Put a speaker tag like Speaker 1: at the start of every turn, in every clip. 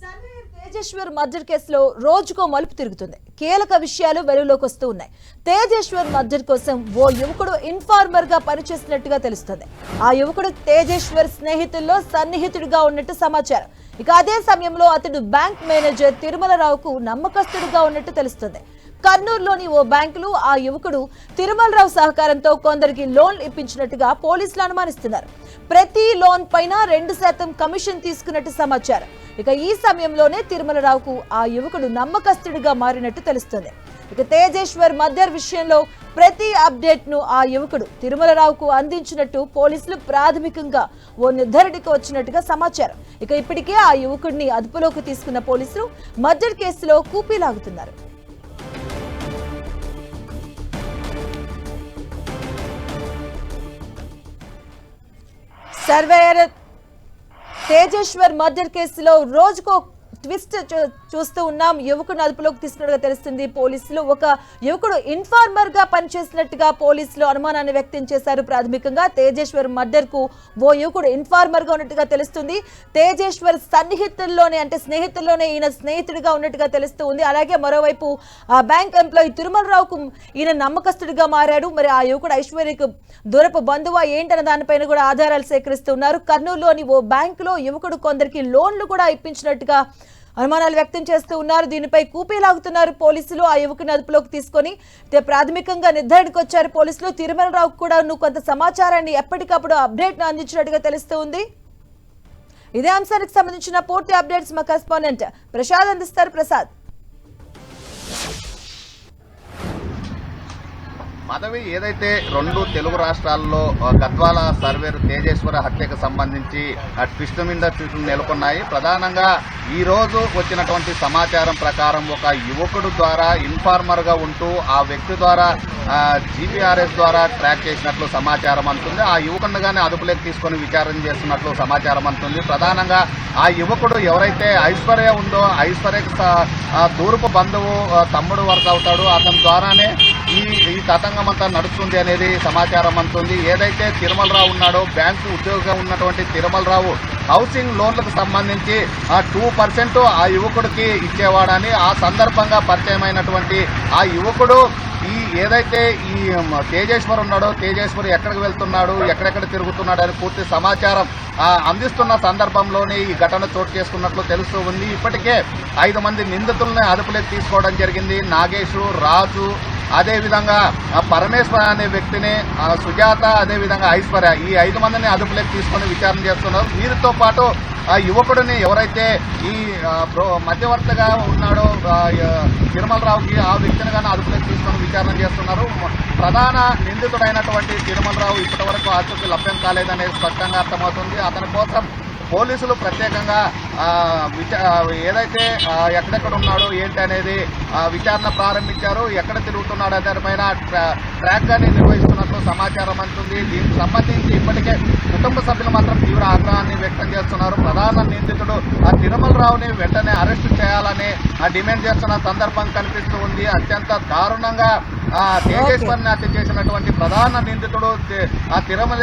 Speaker 1: Surveyor Tejeshwar murder కేసులో రోజుకో మలుపు తిరుగుతుంది. కీలక విషయాలు వెలుగులోకి వస్తూ ఉన్నాయి. తేజేశ్వర్ మర్డర్ కోసం ఓ యువకుడు ఇన్ఫార్మర్గా పనిచేసినట్టుగా తెలుస్తుంది. ఆ యువకుడు తేజేశ్వర్ స్నేహితుల్లో సన్నిహితుడిగా ఉన్నట్టు సమాచారం. ఇక అదే సమయంలో అతడు బ్యాంక్ మేనేజర్ తిరుమలరావుకు నమ్మకస్తుడిగా ఉన్నట్టు తెలుస్తుంది. కర్నూలులోని ఓ బ్యాంకులు ఆ యువకుడు తిరుమలరావు సహకారంతో కొందరికి లోన్లు ఇప్పించినట్టుగా పోలీసులు అనుమానిస్తున్నారు. ప్రతి లోన్ పైన రెండు శాతం కమిషన్ తీసుకున్నట్టు సమాచారం. ఇక ఈ సమయంలోనే తిరుమలరావుకు ఆ యువకుడు నమ్మకస్తుడిగా మారినట్టు తెలుస్తుంది. ఇక తేజేశ్వర్ మద్దర్ విషయంలో ప్రతి అప్డేట్ను ఆ యువకుడు తిరుమలరావుకు అందించినట్టు పోలీసులు ప్రాథమికంగా ఓ నిర్ధారణకు వచ్చినట్టుగా సమాచారం. ఇక ఇప్పటికే ఆ యువకుడిని అదుపులోకి తీసుకున్న పోలీసులు మర్డర్ కేసులో కూపీలాగుతున్నారు సర్వేయర్ తేజేశ్వర్ మర్డర్ కేసులో రోజుకో ట్విస్ట్ చూ- చూస్తూ ఉన్నాం. యువకుడు అదుపులోకి తీసుకున్నట్టుగా తెలుస్తుంది. పోలీసులు ఒక యువకుడు ఇన్ఫార్మర్గా పనిచేసినట్టుగా పోలీసులు అనుమానాన్ని వ్యక్తం చేశారు ప్రాథమికంగా. తేజేశ్వర్ మర్డర్కు ఓ యువకుడు ఇన్ఫార్మర్గా ఉన్నట్టుగా తెలుస్తుంది. తేజేశ్వర్ సన్నిహితుల్లోనే అంటే స్నేహితుల్లోనే ఈయన స్నేహితుడిగా ఉన్నట్టుగా తెలుస్తూ ఉంది. అలాగే మరోవైపు ఆ బ్యాంక్ ఎంప్లాయీ తిరుమలరావుకు ఈయన నమ్మకస్తుడిగా మారాడు. మరి ఆ యువకుడు ఐశ్వర్యకు దూరపు బంధువా ఏంటన్న దానిపైన కూడా ఆధారాలు సేకరిస్తున్నారు కర్నూలులోని ఓ బ్యాంకులో యువకుడు కొందరికి లోన్లు కూడా ఇప్పించినట్టుగా అనుమానాలు వ్యక్తం చేస్తూ ఉన్నారు. దీనిపై కూపీలాగుతున్నారు పోలీసులు. ఆ యువకుని అదుపులోకి తీసుకొని ప్రాథమికంగా నిర్ధారణకు వచ్చారు పోలీసులు. తిరుమలరావు కూడా నువ్వు కొంత సమాచారాన్ని ఎప్పటికప్పుడు అప్డేట్ అందించినట్టుగా తెలుస్తూ ఉంది. ఇదే అంశానికి సంబంధించిన పూర్తి అప్డేట్స్ మా కరెస్పాండెంట్ ప్రసాద్ అందిస్తారు. ప్రసాద్.
Speaker 2: పదవి ఏదైతే రెండు తెలుగు రాష్ట్రాల్లో గద్వాల సర్వేరు తేజేశ్వర హత్యకు సంబంధించి ఆ, ట్విస్ట్ మీద ట్విస్టులు నెలకొన్నాయి. ప్రధానంగా ఈ రోజు వచ్చినటువంటి సమాచారం ప్రకారం ఒక యువకుడు ద్వారా ఇన్ఫార్మర్గా ఉంటూ ఆ వ్యక్తి ద్వారా జీపీఆర్ఎస్ ద్వారా ట్రాక్ చేసినట్లు సమాచారం అంటుంది ఆ యువకుడిని కానీ అదుపులోకి తీసుకొని విచారణ చేస్తున్నట్లు సమాచారం అంటుంది ప్రధానంగా ఆ యువకుడు ఎవరైతే ఐశ్వర్య ఉందో ఐశ్వర్యకు స- తూర్పు బంధువు తమ్ముడు వరకు అవుతాడు. అతని ద్వారానే ఈ ఈ తతంగం అంతా నడుస్తుంది అనేది సమాచారం అంటుంది ఏదైతే తిరుమలరావు ఉన్నాడో బ్యాంకు ఉద్యోగంగా ఉన్నటువంటి తిరుమలరావు హౌసింగ్ లోన్లకు సంబంధించి ఆ టూ పర్సెంట్ ఆ యువకుడికి ఇచ్చేవాడని ఆ సందర్భంగా పరిచయమైనటువంటి ఆ యువకుడు ఈ ఏదైతే ఈ తేజేశ్వర్ ఉన్నాడో తేజేశ్వర్ ఎక్కడికి వెళ్తున్నాడు ఎక్కడెక్కడ తిరుగుతున్నాడు అని పూర్తి సమాచారం అందిస్తున్న సందర్భంలోనే ఈ ఘటన చోటు చేసుకున్నట్లు తెలుస్తూ ఉంది. ఇప్పటికే ఐదు మంది నిందితుల్ని అదుపులోకి తీసుకోవడం జరిగింది. నాగేశు రాజు అదేవిధంగా ఆ పరమేశ్వర అనే వ్యక్తిని ఆ సుజాత అదేవిధంగా ఐశ్వర్య ఈ ఐదు మందిని అదుపులోకి తీసుకొని విచారణ చేస్తున్నారు. వీరితో పాటు ఆ యువకుడిని ఎవరైతే ఈ ఆ, మధ్యవర్తిగా ఉన్నాడో తిరుమలరావుకి ఆ వ్యక్తిని కానీ అదుపులోకి తీసుకొని విచారణ చేస్తున్నారు. ప్రధాన నిందితుడైనటువంటి తిరుమలరావు ఇప్పటి వరకు ఆచూకీ లభ్యం కాలేదనేది స్పష్టంగా అర్థమవుతుంది. అతని కోసం పోలీసులు ప్రత్యేకంగా ఏదైతే ఎక్కడెక్కడ ఉన్నాడో ఏంటి అనేది విచారణ ప్రారంభించారు. ఎక్కడ తిరుగుతున్నాడు అనే దానిపైన ట్రా- ట్రాక్ గాని నిర్వహిస్తున్నట్లు సమాచారం అందుతుంది. దీనికి సంబంధించి ఇప్పటికే కుటుంబ సభ్యులు మాత్రం తీవ్ర ఆగ్రహాన్ని వ్యక్తం చేస్తున్నారు. ప్రధాన నిందితుడు ఆ తిరుమలరావుని వెంటనే అరెస్టు చేయాలని ఆ డిమాండ్ చేస్తున్న సందర్భం కనిపిస్తూ ఉంది. అత్యంత దారుణంగా ఆ తేజేశ్వరిని హత్య చేసినటువంటి ప్రధాన నిందితుడు ఆ తిరుమల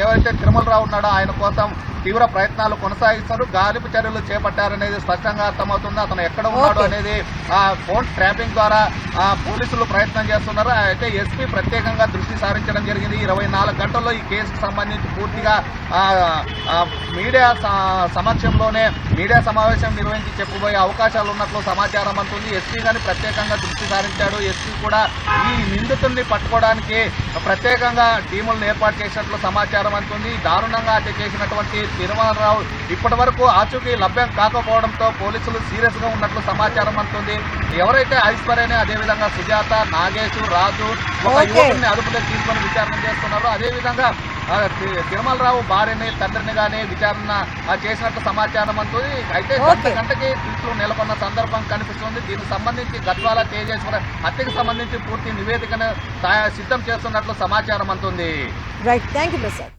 Speaker 2: ఏవైతే తిరుమలరావు ఉన్నాడో ఆయన కోసం తీవ్ర ప్రయత్నాలు కొనసాగిస్తారు. గాలింపు చర్యలు చేపట్టారనేది స్పష్టంగా అర్థమవుతుంది. అతను ఎక్కడ ఉన్నాడు. అనేది ఆ ఫోన్ ట్రాపింగ్ ద్వారా ఆ పోలీసులు ప్రయత్నం చేస్తున్నారు. అయితే ఎస్పీ ప్రత్యేకంగా దృష్టి సారించడం జరిగింది. ఇరవై నాలుగు గంటల్లో ఈ కేసుకు సంబంధించి పూర్తిగా మీడియా సమక్షంలోనే మీడియా సమావేశం నిర్వహించి చెప్పబోయే అవకాశాలు ఉన్నట్లు సమాచారం అంటుంది ఎస్పీ గాని ప్రత్యేకంగా దృష్టి సారించాడు. ఎస్పీ కూడా ఈ నిందితుల్ని పట్టుకోవడానికి ప్రత్యేకంగా టీములను ఏర్పాటు చేసినట్లు సమాచారం అంటుంది దారుణంగా హత్య చేసినటువంటి తిరుమలరావు. ఇప్పటి వరకు ఆచూకీ లభ్యం కాకపోవడంతో పోలీసులు సీరియస్గా ఉన్నట్లు సమాచారం అంటుంది ఎవరైతే ఐశ్వర్యని అదేవిధంగా సుజాత నాగేశు రాజు ఒక
Speaker 1: ఓకే.
Speaker 2: యువకుడిని అదుపులోకి తీసుకొని విచారణ చేస్తున్నారో అదేవిధంగా తిరుమలరావు భార్యని తండ్రిని గానీ విచారణ ఆ, చేసినట్లు సమాచారం అంటుంది అయితే. గంటకి ట్విట్లు నెలకొన్న సందర్భం కనిపిస్తుంది. దీనికి సంబంధించి గద్వాల తేజేశ్వర హత్యకు సంబంధించి పూర్తి నివేదికను సిద్ధం చేస్తున్నట్లు సమాచారం అంటుంది
Speaker 1: రైట్ థ్యాంక్ యూ